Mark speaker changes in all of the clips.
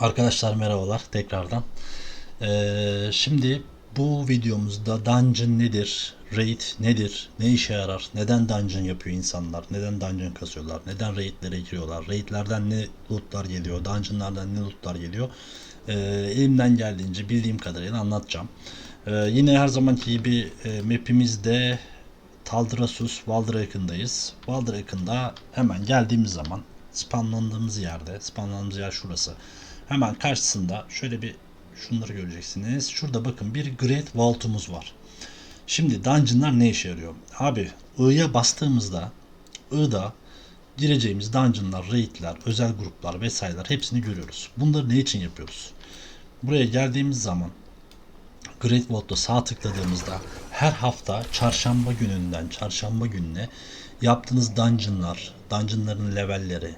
Speaker 1: Arkadaşlar merhabalar tekrardan. Ee, şimdi bu videomuzda dungeon nedir, raid nedir, ne işe yarar, neden dungeon yapıyor insanlar, neden dungeon kasıyorlar, neden raidlere giriyorlar, raidlerden ne lootlar geliyor, dungeonlardan ne lootlar geliyor. Ee, elimden geldiğince bildiğim kadarıyla anlatacağım. Ee, yine her zamanki gibi e, map'imizde Taldrasus Valdraken'dayız. Valdraken'da hemen geldiğimiz zaman spawnlandığımız yerde, spawnlandığımız yer şurası. Hemen karşısında şöyle bir şunları göreceksiniz. Şurada bakın bir Great Vault'umuz var. Şimdi dungeonlar ne işe yarıyor? Abi I'ya bastığımızda I'da gireceğimiz dungeonlar, raidler, özel gruplar vesaireler hepsini görüyoruz. Bunları ne için yapıyoruz? Buraya geldiğimiz zaman Great Vault'ta sağ tıkladığımızda her hafta çarşamba gününden çarşamba gününe yaptığınız dungeonlar, dungeonların levelleri,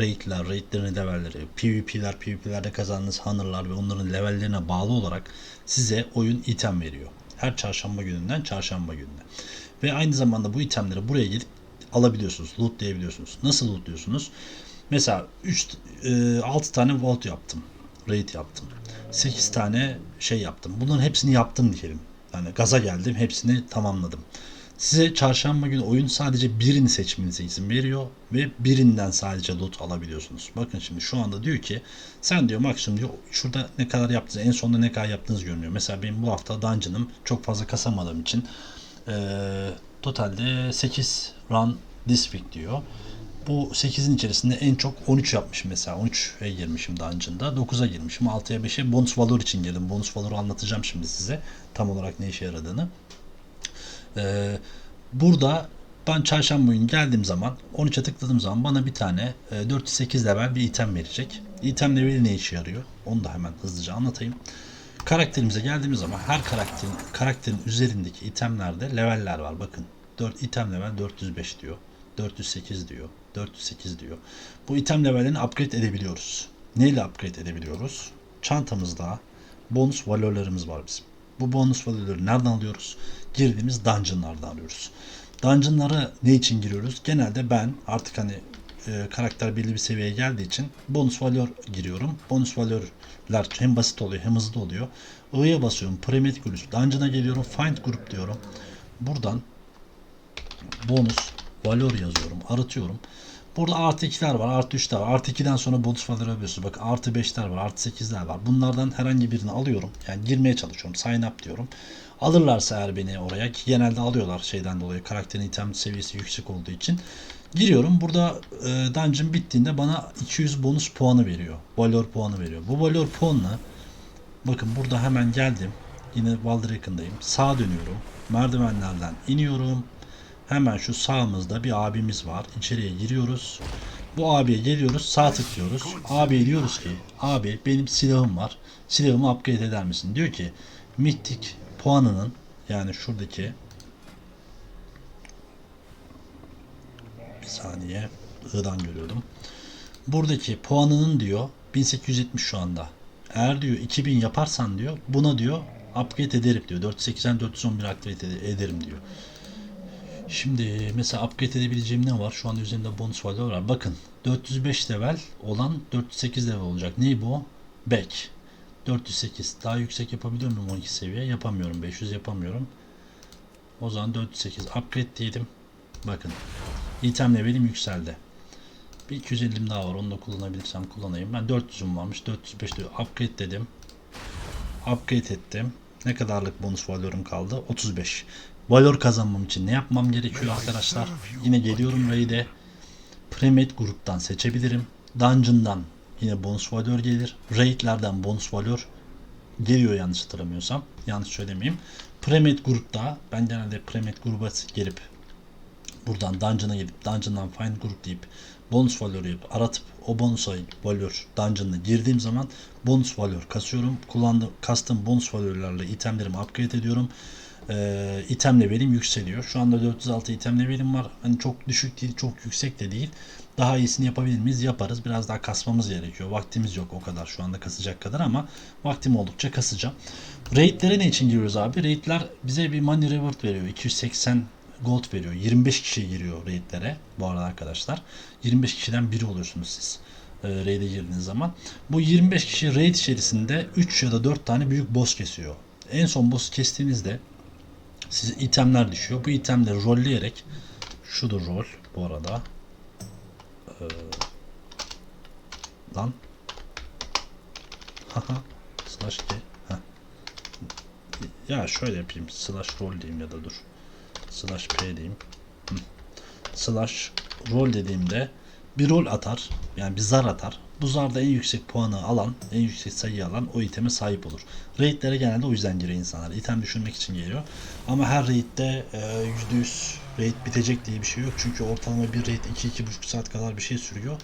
Speaker 1: raidler, raidlerin levelleri, PvP'ler, PvP'lerde kazandığınız hunter'lar ve onların levellerine bağlı olarak size oyun item veriyor. Her çarşamba gününden çarşamba gününe. Ve aynı zamanda bu itemleri buraya gelip alabiliyorsunuz, lootlayabiliyorsunuz. Nasıl lootluyorsunuz? Mesela 3 6 tane vault yaptım. Raid yaptım. 8 tane şey yaptım. Bunların hepsini yaptım diyelim. Yani gaza geldim, hepsini tamamladım. Size çarşamba günü oyun sadece birini seçmenize izin veriyor ve birinden sadece loot alabiliyorsunuz. Bakın şimdi şu anda diyor ki sen diyor maksimum diyor şurada ne kadar yaptınız en sonunda ne kadar yaptığınız görünüyor. Mesela benim bu hafta dungeon'ım çok fazla kasamadığım için eee, totalde 8 run this week diyor. Bu 8'in içerisinde en çok 13 yapmışım mesela. 13'e girmişim dungeon'da. 9'a girmişim. 6'ya 5'e bonus valor için girdim. Bonus valoru anlatacağım şimdi size. Tam olarak ne işe yaradığını. Ee, burada ben çarşamba günü geldiğim zaman 13'e tıkladığım zaman bana bir tane e, 408 level bir item verecek. İtem leveli ne işe yarıyor? Onu da hemen hızlıca anlatayım. Karakterimize geldiğimiz zaman her karakterin karakterin üzerindeki itemlerde leveller var. Bakın 4 item level 405 diyor. 408 diyor. 408 diyor. Bu item levellerini upgrade edebiliyoruz. Neyle upgrade edebiliyoruz? Çantamızda bonus valörlerimiz var bizim. Bu bonus valörleri nereden alıyoruz? Girdiğimiz dungeonlardan alıyoruz. Dungeonlara ne için giriyoruz? Genelde ben artık hani e, karakter belli bir seviyeye geldiği için bonus valör giriyorum. Bonus valörler hem basit oluyor hem hızlı oluyor. I'ya basıyorum. Premade Group. Dungeon'a geliyorum. Find Group diyorum. Buradan bonus valör yazıyorum. Aratıyorum. Burada artı 2'ler var, artı 3'ler var. Artı 2'den sonra bonus valör alıyorsunuz. Bak artı 5'ler var, artı 8'ler var. Bunlardan herhangi birini alıyorum. Yani girmeye çalışıyorum. Sign up diyorum. Alırlarsa eğer beni oraya ki genelde alıyorlar şeyden dolayı. Karakterin item seviyesi yüksek olduğu için. Giriyorum. Burada e, dungeon bittiğinde bana 200 bonus puanı veriyor. Valor puanı veriyor. Bu valor puanını bakın burada hemen geldim. Yine Valdraken'dayım. Sağa dönüyorum. Merdivenlerden iniyorum. Hemen şu sağımızda bir abimiz var. İçeriye giriyoruz. Bu abiye geliyoruz. Sağ tıklıyoruz. Abiye diyoruz ki abi benim silahım var. Silahımı upgrade eder misin? Diyor ki Mythic puanının yani şuradaki bir saniye I'dan görüyordum. Buradaki puanının diyor 1870 şu anda. Eğer diyor 2000 yaparsan diyor buna diyor upgrade ederim diyor. 480 411 upgrade ederim diyor. Şimdi mesela upgrade edebileceğim ne var? Şu anda üzerinde bonus value var. Bakın 405 level olan 408 level olacak. Ne bu? Back. 408. Daha yüksek yapabiliyor muyum 12 seviye? Yapamıyorum. 500 yapamıyorum. O zaman 408. Upgrade diyelim. Bakın. Item levelim yükseldi. Bir 250'm daha var. Onu da kullanabilirsem kullanayım. Ben 400'üm varmış. 405 diyor. Upgrade dedim. Upgrade ettim. Ne kadarlık bonus valörüm kaldı? 35. Valor kazanmam için ne yapmam gerekiyor arkadaşlar? Yine geliyorum raid'e. Premade gruptan seçebilirim. Dungeon'dan yine bonus valör gelir. Raid'lerden bonus valör geliyor yanlış hatırlamıyorsam. Yanlış söylemeyeyim. Premade grupta ben genelde Premade gruba gelip buradan dungeon'a gidip dungeon'dan find group deyip bonus valörü aratıp o bonus valör dungeon'a girdiğim zaman bonus valör kasıyorum. Kullandığım kastım bonus valörlerle itemlerimi upgrade ediyorum. Ee, item levelim yükseliyor. Şu anda 406 item levelim var. Hani çok düşük değil, çok yüksek de değil. Daha iyisini yapabilir miyiz? Yaparız. Biraz daha kasmamız gerekiyor. Vaktimiz yok o kadar şu anda kasacak kadar ama vaktim oldukça kasacağım. Raid'lere ne için giriyoruz abi? Raid'ler bize bir money reward veriyor. 280 gold veriyor. 25 kişi giriyor raid'lere bu arada arkadaşlar. 25 kişiden biri oluyorsunuz siz. e, raid'e girdiğiniz zaman. Bu 25 kişi raid içerisinde 3 ya da 4 tane büyük boss kesiyor. En son boss kestiğinizde size itemler düşüyor. Bu itemleri rolleyerek şudur rol bu arada. Ee, lan haha slash G ya şöyle yapayım slash roll diyeyim ya da dur slash p diyeyim. Hı. slash roll dediğimde bir rol atar yani bir zar atar. Bu zarda en yüksek puanı alan en yüksek sayıyı alan o iteme sahip olur. Raidlere genelde o yüzden giriyor insanlar. İtem düşürmek için geliyor. Ama her raidde e, %100 raid bitecek diye bir şey yok. Çünkü ortalama bir raid 2-2,5 saat kadar bir şey sürüyor.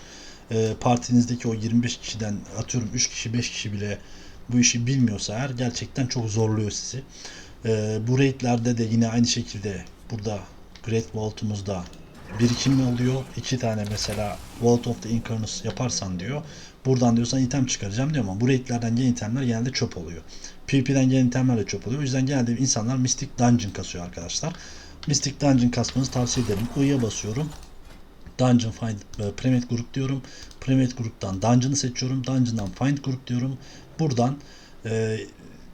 Speaker 1: E, partinizdeki o 25 kişiden atıyorum 3 kişi 5 kişi bile bu işi bilmiyorsa eğer gerçekten çok zorluyor sizi. E, bu raidlerde de yine aynı şekilde burada Great Vault'umuzda birikim oluyor. İki tane mesela Vault of the Incarnus yaparsan diyor. Buradan diyorsan item çıkaracağım diyor ama bu raidlerden gelen itemler genelde çöp oluyor. PvP'den gelen itemler de çöp oluyor. O yüzden genelde insanlar Mystic Dungeon kasıyor arkadaşlar. Mystic Dungeon kasmanızı tavsiye ederim. I'ya basıyorum. Dungeon Find e, Premade Group diyorum. Premade Group'tan Dungeon'ı seçiyorum. Dungeon'dan Find Group diyorum. Buradan e,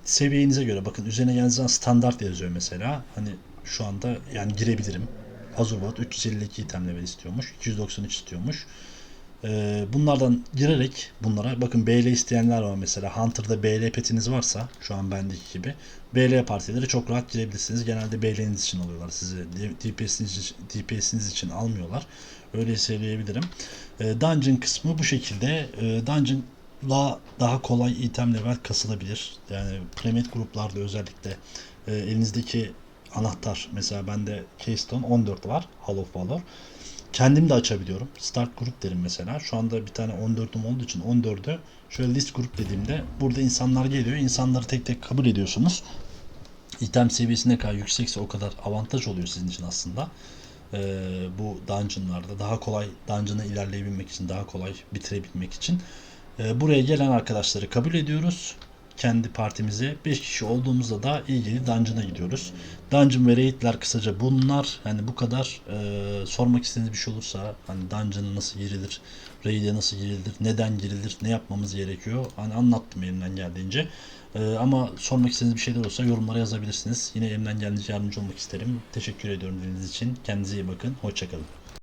Speaker 1: seviyenize göre bakın üzerine zaman standart yazıyor mesela. Hani şu anda yani girebilirim. Azurbot 352 item level istiyormuş. 293 istiyormuş. E, bunlardan girerek bunlara bakın BL isteyenler var mesela. Hunter'da BL petiniz varsa şu an bendeki gibi BL partileri çok rahat girebilirsiniz. Genelde BL'niz için alıyorlar sizi. DPS'iniz DPS'iniz için almıyorlar. Öyle söyleyebilirim. E, dungeon kısmı bu şekilde. E, Dungeon'la daha kolay item level kasılabilir. Yani Premade gruplarda özellikle e, elinizdeki anahtar mesela bende Keystone 14 var. Hall of Valor. Kendim de açabiliyorum. Start grup derim mesela. Şu anda bir tane 14'üm olduğu için 14'ü şöyle list grup dediğimde burada insanlar geliyor. İnsanları tek tek kabul ediyorsunuz. İtem seviyesi ne kadar yüksekse o kadar avantaj oluyor sizin için aslında. Ee, bu dungeonlarda daha kolay dungeon'a ilerleyebilmek için, daha kolay bitirebilmek için. Ee, buraya gelen arkadaşları kabul ediyoruz. Kendi partimize 5 kişi olduğumuzda da ilgili dungeon'a gidiyoruz. Dungeon ve raidler kısaca bunlar. Yani bu kadar e, sormak istediğiniz bir şey olursa hani dungeon'a nasıl girilir, raid'e nasıl girilir, neden girilir, ne yapmamız gerekiyor. Hani anlattım elimden geldiğince. E, ama sormak istediğiniz bir şeyler olursa yorumlara yazabilirsiniz. Yine elimden geldiğince yardımcı olmak isterim. Teşekkür ediyorum dinlediğiniz için. Kendinize iyi bakın. Hoşçakalın.